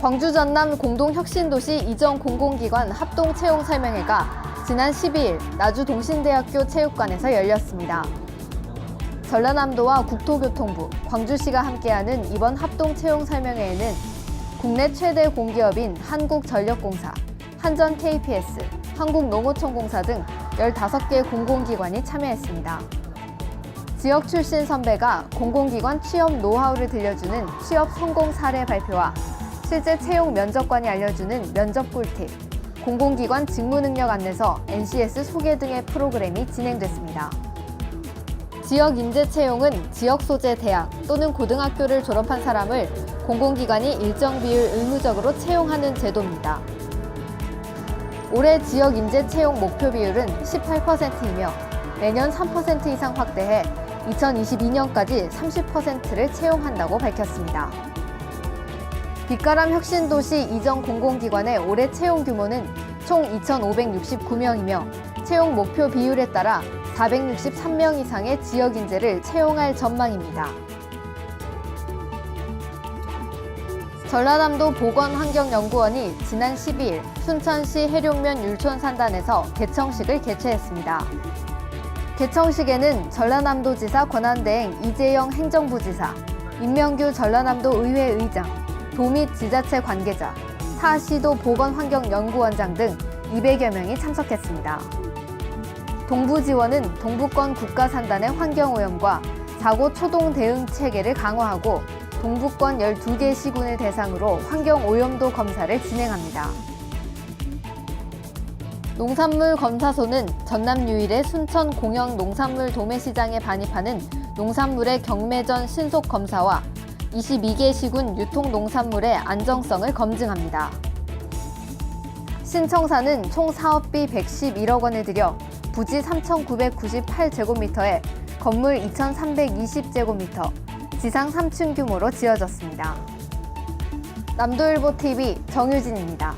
광주 전남 공동혁신도시 이전 공공기관 합동 채용 설명회가 지난 12일 나주 동신대학교 체육관에서 열렸습니다. 전라남도와 국토교통부, 광주시가 함께하는 이번 합동 채용 설명회에는 국내 최대 공기업인 한국전력공사, 한전 KPS, 한국농어촌공사 등 15개 공공기관이 참여했습니다. 지역 출신 선배가 공공기관 취업 노하우를 들려주는 취업 성공 사례 발표와 실제 채용 면접관이 알려주는 면접 꿀팁, 공공기관 직무 능력 안내서, NCS 소개 등의 프로그램이 진행됐습니다. 지역 인재 채용은 지역 소재 대학 또는 고등학교를 졸업한 사람을 공공기관이 일정 비율 의무적으로 채용하는 제도입니다. 올해 지역 인재 채용 목표 비율은 18%이며 매년 3% 이상 확대해 2022년까지 30%를 채용한다고 밝혔습니다. 빛가람 혁신도시 이전 공공기관의 올해 채용 규모는 총 2,569명이며 채용 목표 비율에 따라 463명 이상의 지역 인재를 채용할 전망입니다. 전라남도 보건환경연구원이 지난 12일 순천시 해룡면 율촌 산단에서 개청식을 개최했습니다. 개청식에는 전라남도 지사 권한대행 이재영 행정부지사, 임명규 전라남도 의회 의장, 도 및 지자체 관계자, 타 시도 보건환경연구원장 등 200여 명이 참석했습니다. 동부 지원은 동부권 국가산단의 환경오염과 사고 초동 대응 체계를 강화하고 동부권 12개 시군을 대상으로 환경오염도 검사를 진행합니다. 농산물 검사소는 전남 유일의 순천 공영 농산물 도매시장에 반입하는 농산물의 경매전 신속 검사와 22개 시군 유통 농산물의 안정성을 검증합니다. 신청사는 총 사업비 111억 원을 들여 부지 3,998제곱미터에 건물 2,320제곱미터, 지상 3층 규모로 지어졌습니다. 남도일보 TV 정유진입니다.